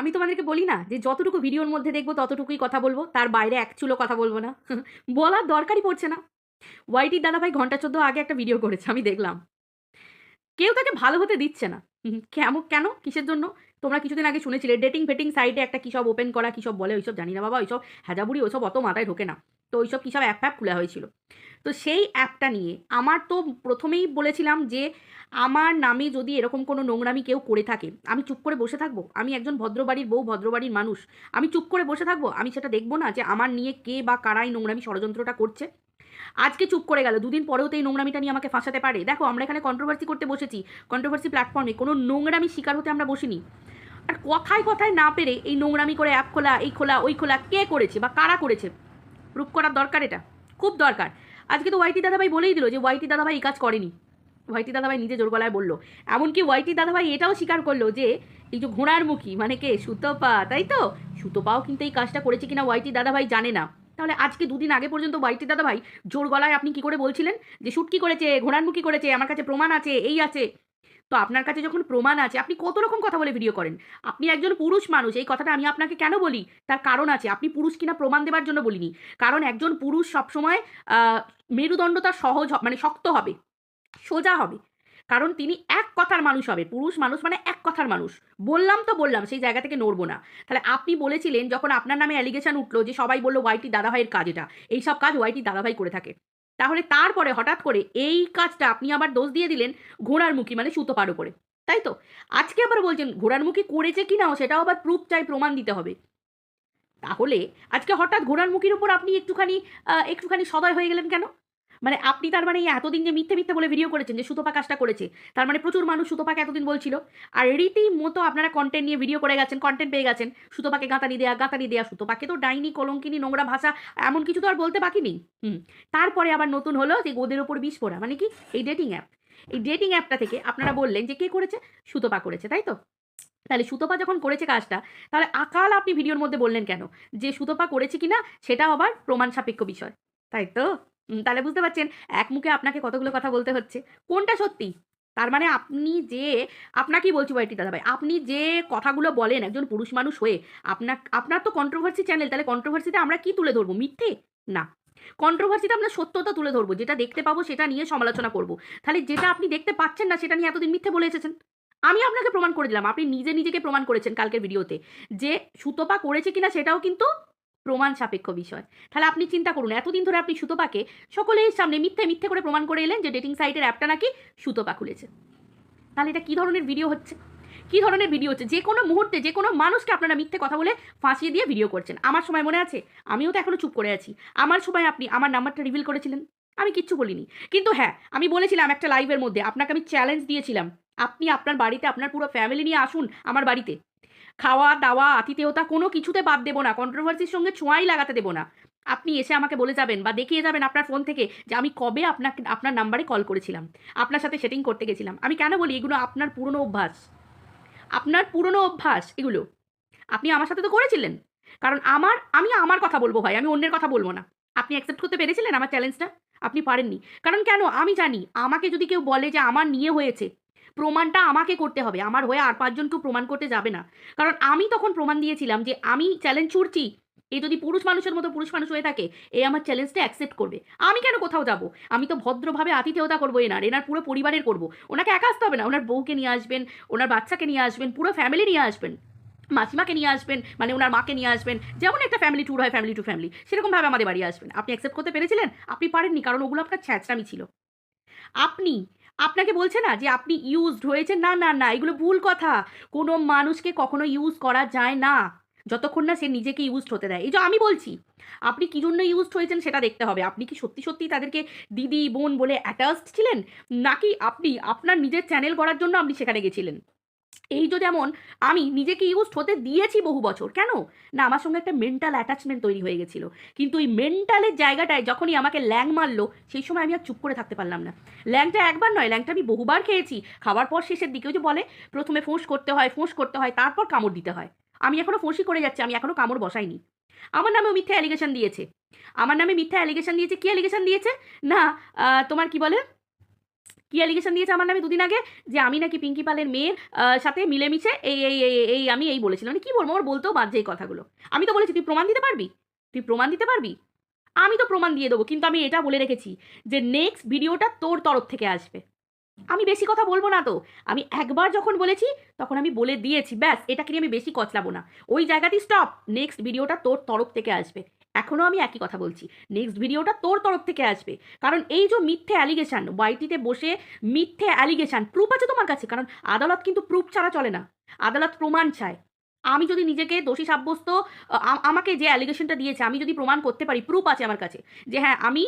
আমি তোমাদেরকে বলি না যে যতটুকু ভিডিওর মধ্যে দেখব ততটুকুই কথা বলব, তার বাইরে এক চুলো কথা বলব না। বলার দরকারই পড়ছে না। ওয়াইটির দাদাভাই ঘণ্টা চোদ্দ আগে একটা ভিডিও করেছে, আমি দেখলাম। কেউ তাকে ভালো হতে দিচ্ছে না। কেমন কেন? কিসের জন্য? তোমরা কিছুদিন আগে শুনেছিলে ডেটিং ফেটিং সাইটে একটা কী সব ওপেন করা, কী সব বলে, ওইসব জানি না বাবা, ওইসব হ্যাজাবুড়ি ওইসব অত মাথায় ঢোকে না। তো ওইসব কী সব অ্যাপ ফ্যাপ খোলা হয়েছিল। তো সেই অ্যাপটা নিয়ে আমার তো প্রথমেই বলেছিলাম যে আমার নামে যদি এরকম কোনো নোংরামি কেউ করে থাকে, আমি চুপ করে বসে থাকব? আমি একজন ভদ্রবাড়ির বউ, ভদ্রবাড়ির মানুষ, আমি চুপ করে বসে থাকব? আমি সেটা দেখব না যে আমার নিয়ে কে বা কারাই নোংরামি ষড়যন্ত্রটা করছে? আজকে চুপ করে গেল, দুদিন পরেও তো এই নোংরামিটা নিয়ে আমাকে ফাঁসাতে পারে। দেখো, আমরা এখানে কন্ট্রোভার্সি করতে বসেছি কন্ট্রোভার্সি প্ল্যাটফর্মে কোনো নোংরামি শিকার হতে আমরা বসিনি। আর কথায় কথায় না পেরে এই নোংরামি করে অ্যাপ খোলা, এই খোলা, ওই খোলা কে করেছে বা কারা করেছে? প্রুফ করার দরকার এটা। খুব দরকার। আজকে তো ওয়াইটি দাদাভাই বলেই দিল যে ওয়াইটি দাদাভাই এই কাজ করেনি। ওয়াইটি দাদাভাই নিজে জোর গলায় বলল। এমনকি ওয়াইটি দাদাভাই এটাও স্বীকার করল যে এই যে ঘোড়ার মুখী মানে কে? সুতপা, তাই তো? সুতপাও কিন্তু এই কাজটা করেছে কিনা ওয়াইটি দাদাভাই জানে না। তাহলে আজকে দুদিন আগে পর্যন্ত ওয়াইটি দাদাভাই জোর গলায় আপনি কি করে বলছিলেন? যে শুট কি করেছে, ঘোড়ার মুখী করেছে, আমার কাছে প্রমাণ আছে, এই আছে। তো আপনার কাছে যখন প্রমাণ আছে আপনি কত রকম কথা বলে ভিডিও করেন? আপনি একজন পুরুষ মানুষ এই কথাটা আমি আপনাকে কেন বলি? তার কারণ আছে আপনি পুরুষ কিনা প্রমাণ দেবার জন্য বলিনি। কারণ একজন পুরুষ সবসময় আহ, মেরুদণ্ডটা সহজ মানে শক্ত হবে সোজা হবে। কারণ তিনি এক কথার মানুষ হবে পুরুষ মানুষ মানে এক কথার মানুষ। বললাম তো বললাম সেই জায়গা থেকে নড়বো না। তাহলে আপনি বলেছিলেন যখন আপনার নামে অ্যালিগেশন উঠল যে সবাই বলল ওয়াইটি দাদাভাইয়ের কাজ এটা। এইসব কাজ ওয়াইটি দাদাভাই করে থাকে। তাহলে তারপরে হঠাৎ করে এই কাজটা আপনি আবার দোষ দিয়ে দিলেন ঘোড়ার মুখী মানে সুতো পার করে তাই তো? আজকে আবার বলছেন, ঘোড়ার মুখী করেছে কি নাও সেটাও আবার প্রুফ চাই, প্রমাণ দিতে হবে। তাহলে আজকে হঠাৎ ঘোড়ার মুখীর উপর আপনি একটুখানি একটুখানি সদয় হয়ে গেলেন কেন? মানে আপনি তার মানে এতদিন যে মিথ্যে মিথ্যে বলে ভিডিও করেছেন, যে সুতোপা কাজটা করেছে, তার মানে প্রচুর মানুষ সুতপাকে এতদিন বলছিল। আর রীতিমতো আপনারা কন্টেন্ট নিয়ে ভিডিও করে গেছেন কন্টেন্ট পেয়ে গেছেন সুতোপাকে গাঁতানি দেয়া গাঁতানি দেয়া সুতপাকে তো ডাইনি, কলঙ্কিনি, নোংরা ভাষা, এমন কিছু তো আর বলতে বাকি নেই। হুম, তারপরে আবার নতুন হলো যে গোদের ওপর বিষ পড়া মানে কি? এই ডেটিং অ্যাপ এই ডেটিং অ্যাপটা থেকে আপনারা বললেন যে কে করেছে? সুতোপা করেছে, তাই তো? তাহলে সুতপা যখন করেছে কাজটা, তাহলে আকাল আপনি ভিডিওর মধ্যে বললেন কেন? যে সুতপা করেছে কিনা, সেটাও আবার প্রমাণ সাপেক্ষ বিষয়, তাই তো? তাহলে বুঝতে পারছেন, এক মুখে আপনাকে কতগুলো কথা বলতে হচ্ছে। কোনটা সত্যি? তার মানে আপনি যে, আপনাকেই বলছি ওয়াইটি দাদা ভাই আপনি যে কথাগুলো বলেন একজন পুরুষ মানুষ হয়ে আপনার আপনার তো কন্ট্রোভার্সি চ্যানেল তাহলে কন্ট্রোভার্সিতে আমরা কি তুলে ধরবো? মিথ্যে? না। কন্ট্রোভার্সিতে আমরা সত্যতা তুলে ধরবো, যেটা দেখতে পাবো সেটা নিয়ে সমালোচনা করব। তাহলে যেটা আপনি দেখতে পাচ্ছেন না, সেটা নিয়ে এতদিন মিথ্যে বলে এসেছেন। আমি আপনাকে প্রমাণ করে দিলাম, আপনি নিজে নিজেকে প্রমাণ করেছেন কালকের ভিডিওতে যে সুতপা করেছে কিনা সেটাও কিন্তু প্রমাণ সাপেক্ষ বিষয়। তাহলে আপনি চিন্তা করুন, এতদিন ধরে আপনি সুতোপাকে সকলের সামনে মিথ্যে মিথ্যে করে প্রমাণ করে এলেন যে ডেটিং সাইটের অ্যাপটা নাকি সুতোপা খুলেছে। তাহলে এটা কী ধরনের ভিডিও হচ্ছে? কী ধরনের ভিডিও হচ্ছে? যে কোনো মুহূর্তে যে কোনো মানুষকে আপনারা মিথ্যে কথা বলে ফাঁসিয়ে দিয়ে ভিডিও করছেন। আমার সময় মনে আছে? আমিও তো এখনও চুপ করে আছি। আমার সময় আপনি আমার নাম্বারটা রিভিল করেছিলেন? আমি কিচ্ছু বলিনি। কিন্তু হ্যাঁ আমি বলেছিলাম একটা লাইভের মধ্যে, আপনাকে আমি চ্যালেঞ্জ দিয়েছিলাম। আপনি আপনার বাড়িতে, আপনার পুরো ফ্যামিলি নিয়ে আসুন আমার বাড়িতে। খাওয়া, দাওয়া, আতিথেয়তা কোনো কিছুতে বাদ দেবো না। কন্ট্রোভার্সির সঙ্গে ছোঁয়াই লাগাতে দেবো না। আপনি এসে আমাকে বলে যাবেন বা দেখিয়ে যাবেন আপনার ফোন থেকে যে আমি কবে আপনাকে, আপনার নাম্বারে কল করেছিলাম। আপনার সাথে সেটিং করতে গেছিলাম। আমি কেন বলি এগুলো আপনার পুরনো অভ্যাস? আপনার পুরনো অভ্যাস এগুলো। আপনি আমার সাথে তো করেছিলেন। কারণ আমার, আমি আমার কথা বলব ভাই, আমি অন্যের কথা বলব না। আপনি অ্যাকসেপ্ট করতে পেরেছিলেন আমার চ্যালেঞ্জটা আপনি পারেননি। কারণ কেন? আমি জানি, আমাকে যদি কেউ বলে যে আমার নিয়ে হয়েছে প্রমাণটা আমাকে করতে হবে। আমার হয়ে আর পাঁচজন কেউ প্রমাণ করতে যাবে না। কারণ আমি তখন প্রমাণ দিয়েছিলাম যে আমি চ্যালেঞ্জ ছুড়ছি, এ যদি পুরুষ মানুষের মতো পুরুষ মানুষ হয়ে থাকে, এ আমার চ্যালেঞ্জটা অ্যাকসেপ্ট করবে। আমি কেন কোথাও যাব? আমি তো ভদ্রভাবে আতিথেয়তা করব এনার এনার পুরো পরিবারের করব। ওনাকে একা আসতে হবে না, ওনার বউকে নিয়ে আসবেন, ওনার বাচ্চাকে নিয়ে আসবেন, পুরো ফ্যামিলি নিয়ে আসবেন, মাসিমাকে নিয়ে আসবেন মানে ওনার মাকে নিয়ে আসবেন, যেমন একটা ফ্যামিলি ট্যুর হয় ফ্যামিলি টু ফ্যামিলি সেরকমভাবে আমাদের বাড়ি আসবেন। আপনি অ্যাকসেপ্ট করতে পেরেছিলেন? আপনি পারেননি, কারণ ওগুলো আপনার ছ্যাঁচড়ামি ছিল। আপনি আপনাকে বলছে না যে আপনি ইউজড হয়েছে না না না, এগুলো ভুল কথা। কোনো মানুষকে কখনো ইউজ করা যায় না। যতক্ষণ না সে নিজেকে ইউজড হতে দেয়। এই যে আমি বলছি, আপনি কী জন্য ইউজড হয়েছেন সেটা দেখতে হবে। আপনি কি সত্যি সত্যি তাদেরকে দিদি, বোন বলে অ্যাটাচড ছিলেন? নাকি আপনি আপনার নিজের চ্যানেল করার জন্য আপনি সেখানে গেছিলেন? এই যে যেমন আমি নিজেকে ইউজড হতে দিয়েছি বহু বছর, কেন? না, আমার সঙ্গে একটা মেন্টাল অ্যাটাচমেন্ট তৈরি হয়ে গেছিল। কিন্তু এই মেন্টালের জায়গাটায় যখনই আমাকে ল্যাং মারলো, সেই সময় আমি আর চুপ করে থাকতে পারলাম না। ল্যাংটা একবার নয়, ল্যাংটা আমি বহুবার খেয়েছি। খাওয়ার পর শেষের দিকেও যে বলে, প্রথমে ফোঁস করতে হয়, ফোঁস করতে হয়, তারপর কামড় দিতে হয়। আমি এখনও ফোঁসই করে যাচ্ছি, আমি এখনও কামড় বসাইনি। আমার নামেও মিথ্যা অ্যালিগেশন দিয়েছে। আমার নামে মিথ্যা অ্যালিগেশন দিয়েছে, কি অ্যালিগেশন দিয়েছে? না তোমার কি বলে? কি অ্যালিগেশন দিয়েছে আমার নামে দুদিন আগে? যে আমি নাকি পিঙ্কি পালের মেয়ের সাথে মিলেমিশে এই এই এই আমি এই বলেছিলাম। মানে কি বলব? আমার বলতেও বাধ্য এই কথাগুলো। আমি তো বলেছি, তুই প্রমাণ দিতে পারবি? তুই প্রমাণ দিতে পারবি? আমি তো প্রমাণ দিয়ে দেবো, কিন্তু আমি এটা বলে রেখেছি যে নেক্সট ভিডিওটা তোর তরফ থেকে আসবে। আমি বেশি কথা বলব না তো। আমি একবার যখন বলেছি, তখন আমি বলে দিয়েছি, ব্যাস, এটাকে নিয়ে আমি বেশি কচলাবো না। ওই জায়গাতেই স্টপ নেক্সট ভিডিওটা তোর তরফ থেকে আসবে। এখনও আমি একই কথা বলছি। নেক্সট ভিডিওটা তোর তরফ থেকে আসবে। কারণ এই যে মিথ্যে অ্যালিগেশন ওয়াইটিতে বসে মিথ্যে অ্যালিগেশন প্রুফ আছে তোমার কাছে? কারণ আদালত কিন্তু প্রুফ ছাড়া চলে না। আদালত প্রমাণ চায়। আমি যদি নিজেকে দোষী সাব্যস্ত আমাকে যে অ্যালিগেশনটা দিয়েছে, আমি যদি প্রমাণ করতে পারি প্রুফ আছে আমার কাছে যে হ্যাঁ আমি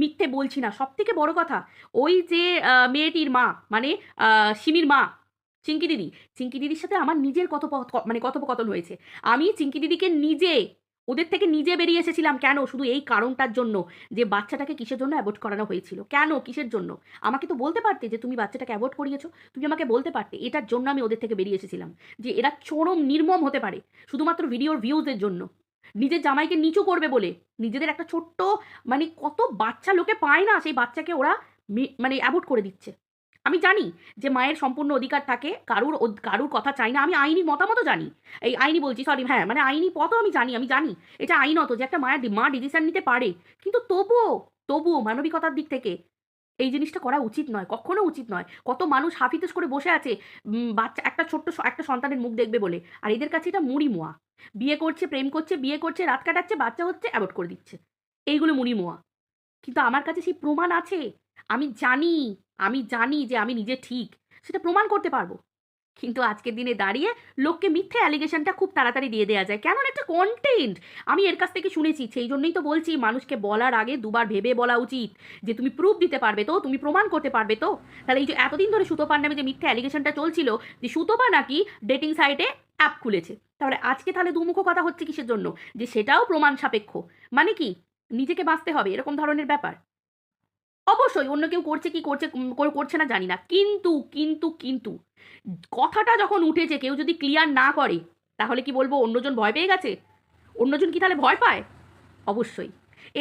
মিথ্যে বলছি না। সব থেকে বড় কথা, ওই যে মেয়েটির মা মানে সিমির মা, চিঙ্কি দিদি, চিঙ্কি দিদির সাথে আমার নিজের কত মানে কথোপকথন হয়েছে। আমি চিঙ্কি দিদিকে নিজে ওদের থেকে নিজে বেরিয়ে এসেছিলাম কেন? শুধু এই কারণটার জন্য যে বাচ্চাটাকে কিসের জন্য অ্যাভয়েড করানো হয়েছিল। কেন? কিসের জন্য? আমাকে তো বলতে পারতে যে তুমি বাচ্চাটাকে অ্যাভয়েড করিয়েছো। তুমি আমাকে বলতে পারতে এটার জন্য আমি ওদের থেকে বেরিয়ে এসেছিলাম যে এরা চরম নির্মম হতে পারে শুধুমাত্র ভিডিওর ভিউজের জন্য। নিজের জামাইকে নিচু করবে বলে। নিজেদের একটা ছোট্ট মানে কত বাচ্চা লোকে পায় না সেই বাচ্চাকে ওরা মানে অ্যাভয়েড করে দিচ্ছে। আমি জানি যে মায়ের সম্পূর্ণ অধিকার থাকে, কারুর কারুর কথা চাই না, আমি আইনি মতামতও জানি। এই আইনি বলছি সরি হ্যাঁ মানে আইনি পথও আমি জানি আমি জানি, এটা আইনত যে একটা মায়ের মা ডিসিশন নিতে পারে, কিন্তু তবুও তবুও মানবিকতার দিক থেকে এই জিনিসটা করা উচিত নয়, কখনো উচিত নয়। কত মানুষ হাফিতেস করে বসে আছে বাচ্চা, একটা ছোট্ট একটা সন্তানের মুখ দেখবে বলে, আর এদের কাছে এটা মুড়ি মোয়া। বিয়ে করছে, প্রেম করছে, বিয়ে করছে, রাত কাটাচ্ছে, বাচ্চা হচ্ছে অ্যাভয়েড করে দিচ্ছে। এইগুলো মুড়ি মোয়া। কিন্তু আমার কাছে সেই প্রমাণ আছে। আমি জানি আমি জানি যে আমি নিজে ঠিক, সেটা প্রমাণ করতে পারব। কিন্তু আজকের দিনে দাঁড়িয়ে লোককে মিথ্যে অ্যালিগেশনটা খুব তাড়াতাড়ি দিয়ে দেওয়া যায়। কেন একটা কন্টেন্ট আমি এর কাছ থেকে শুনেছি, সেই জন্যই তো বলছি, মানুষকে বলার আগে দুবার ভেবে বলা উচিত যে তুমি প্রুফ দিতে পারবে তো, তুমি প্রমাণ করতে পারবে তো। তাহলে এই যে এতদিন ধরে সুতোপার নামে যে মিথ্যে অ্যালিগেশনটা চলছিল, যে সুতোপা নাকি ডেটিং সাইটে অ্যাপ খুলেছে। তাহলে আজকে তাহলে দুমুখ কথা হচ্ছে কিসের জন্য? যে সেটাও প্রমাণ সাপেক্ষ। মানে কি? নিজেকে বাঁচতে হবে, এরকম ধরনের ব্যাপার। অবশ্যই অন্য কেউ করছে কি করছে করছে না জানি না। কিন্তু কিন্তু কিন্তু কথাটা যখন উঠেছে, কেউ যদি ক্লিয়ার না করে, তাহলে কি বলব, অন্যজন ভয় পেয়ে গেছে? অন্যজন কি তাহলে ভয় পায়? অবশ্যই।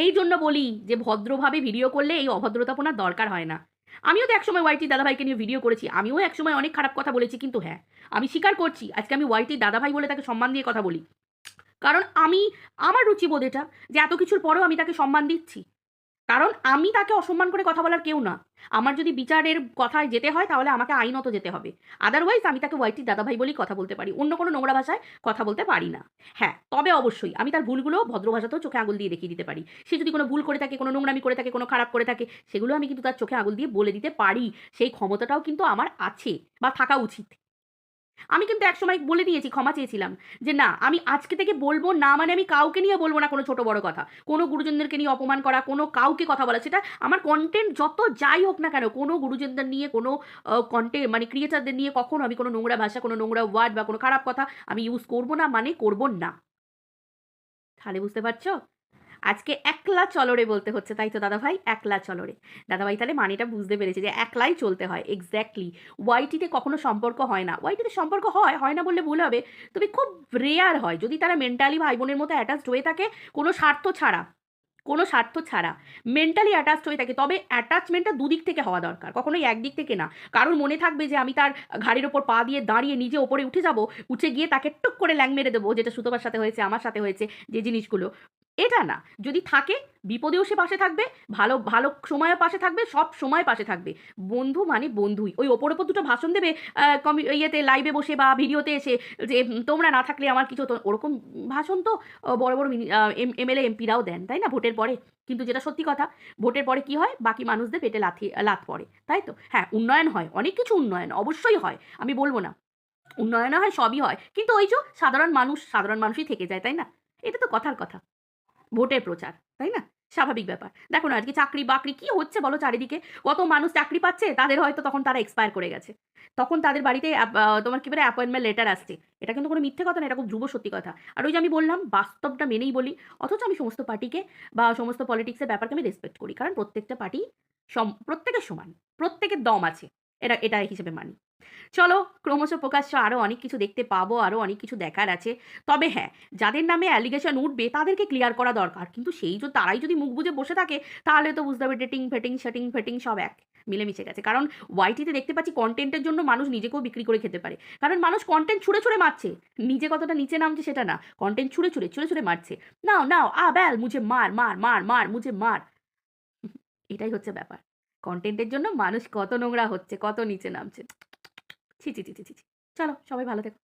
এই জন্য বলি যে, ভদ্রভাবে ভিডিও করলে এই অভদ্রতাপনার দরকার হয় না। আমিও তো একসময় ওয়াইটি দাদাভাইকে নিয়ে ভিডিও করেছি, আমিও একসময় অনেক খারাপ কথা বলেছি, কিন্তু হ্যাঁ আমি স্বীকার করছি, আজকে আমি ওয়াইটি দাদাভাই বলে তাকে সম্মান দিয়ে কথা বলি। কারণ আমি, আমার রুচিবোধ এটা যে এত কিছুর পরেও আমি তাকে সম্মান দিচ্ছি। কারণ আমি তাকে অসম্মান করে কথা বলার কেউ না। আমার যদি বিচারের কথায় যেতে হয় তাহলে আমাকে আইনত যেতে হবে। আদারওয়াইজ আমি তাকে ওয়াইটি দাদাভাই বলেই কথা বলতে পারি। অন্য কোনো নোংরা ভাষায় কথা বলতে পারি না। হ্যাঁ তবে অবশ্যই আমি তার ভুলগুলো ভদ্র ভাষাতেও চোখে আঙুল দিয়ে দেখিয়ে দিতে পারি। সে যদি কোনো ভুল করে থাকে, কোনো নোংরামি করে থাকে, কোনো খারাপ করে থাকে, সেগুলো আমি কিন্তু তার চোখে আঙুল দিয়ে বলে দিতে পারি। সেই ক্ষমতাটাও কিন্তু আমার আছে বা থাকা উচিত। আমি কিন্তু একসময় বলে দিয়েছি, ক্ষমা চেয়েছিলাম যে না, আমি আজকে থেকে বলব না মানে আমি কাউকে নিয়ে বলব না কোনো ছোট বড় কথা। কোনো গুরুজনদেরকে নিয়ে অপমান করা, কোনো কাউকে কথা বলা, সেটা আমার কন্টেন্ট যত যাই হোক না কেন, কোনো গুরুজনদের নিয়ে, কোনো কন্টেন্ট মানে ক্রিয়েটারদের নিয়ে কখনো আমি কোনো নোংরা ভাষা, কোনো নোংরা ওয়ার্ড বা কোনো খারাপ কথা আমি ইউজ করব না মানে করব না। তাহলে বুঝতে পারছ? আজকে একলা চলরে বলতে হচ্ছে, তাই তো দাদাভাই? একলা চলরে। দাদাভাই, তাহলে মানেটা বুঝতে পেরেছে যে একলাই চলতে হয় এক্স্যাক্টলি ওয়াইটিতে কখনো সম্পর্ক হয় না। ওয়াইটিতে সম্পর্ক হয় হয় না বললে ভুল হবে। তবে খুব রেয়ার হয়, যদি তারা মেন্টালি ভাই বোনের মতো অ্যাটাচড হয়ে থাকে, কোনো স্বার্থ ছাড়া, কোনো স্বার্থ ছাড়া মেন্টালি অ্যাটাচড হয়ে থাকে, তবে অ্যাটাচমেন্টটা দুদিক থেকে হওয়া দরকার, কখনোই একদিক থেকে না। কারোর মনে থাকবে যে আমি তার ঘাড়ির ওপর পা দিয়ে দাঁড়িয়ে নিজে ওপরে উঠে যাব, উঠে গিয়ে তাকে টুক করে ল্যাং মেরে দেবো, যেটা সুতোবার সাথে হয়েছে, আমার সাথে হয়েছে, যে জিনিসগুলো। এটা না। যদি থাকে, বিপদেও সে পাশে থাকবে, ভালো ভালো সময়েও পাশে থাকবে, সব সময় পাশে থাকবে। বন্ধু মানে বন্ধুই। ওই ওপর ওপর দুটো ভাষণ দেবে কমি, ইয়েতে লাইভে বসে বা ভিডিওতে এসে যে তোমরা না থাকলে আমার কিছু ওরকম ভাষণ তো বড় বড় এমএলএ এমপিরাও দেন, তাই না? ভোটের পরে। কিন্তু যেটা সত্যি কথা, ভোটের পরে কি হয়? বাকি মানুষদের পেটে লাথি, লাথ পড়ে, তাই তো? হ্যাঁ উন্নয়ন হয়, অনেক কিছু উন্নয়ন, অবশ্যই হয়, আমি বলব না। উন্নয়ন হয়, সবই হয়। কিন্তু ওই যে সাধারণ মানুষ, সাধারণ মানুষই থেকে যায়, তাই না? এটা তো কথার কথা। ভোটের প্রচার, তাই না? স্বাভাবিক ব্যাপার। দেখো না, আজকে চাকরি বাকরি কি হচ্ছে বলো চারিদিকে? কত মানুষ চাকরি পাচ্ছে, তাদের হয়তো তখন তারা এক্সপায়ার করে গেছে। তখন তাদের বাড়িতে তোমার কি বলে অ্যাপয়েন্টমেন্ট লেটার আসছে। এটা কিন্তু কোনো মিথ্যে কথা না, এটা খুব ধ্রুব সত্যি কথা। আর ওই যে আমি বললাম, বাস্তবটা মেনেই বলি, অথচ আমি সমস্ত পার্টিকে বা সমস্ত পলিটিক্সের ব্যাপারকে আমি রেসপেক্ট করি। কারণ প্রত্যেকটা পার্টি সম, প্রত্যেকের সমান, প্রত্যেকের দম আছে এটা এটা হিসেবে মানি। চলো, ক্রমশ প্রকাশ্য আরও অনেক কিছু দেখতে পাবো আরও অনেক কিছু দেখার আছে। তবে হ্যাঁ যাদের নামে অ্যালিগেশন উঠবে, তাদেরকে ক্লিয়ার করা দরকার। কিন্তু সেই যে তারাই যদি মুখ বুজে বসে থাকে, তাহলে তো বুঝতে হবে ডেটিং ফেটিং সেটিং ফেটিং সব এক, মিলেমিশে গেছে। কারণ ওয়াইটিতে দেখতে পাচ্ছি কন্টেন্টের জন্য মানুষ নিজেকেও বিক্রি করে খেতে পারে। কারণ মানুষ কন্টেন্ট ছুঁড়ে ছুঁড়ে মারছে। নিজে কতটা নিচে নামছে সেটা না। কন্টেন্ট ছুঁড়ে ছুঁড়ে ছুঁড়ে ছুঁড়ে মারছে। নাও নাও, আ, ব্যাল, মুঝে মার মার মার মার, মুঝে মার। এটাই হচ্ছে ব্যাপার। কন্টেন্টের জন্য মানুষ কত নোংরা হচ্ছে, কত নিচে নামছে। ছি ছি ছি ছি। চলো সবাই ভালো থেকো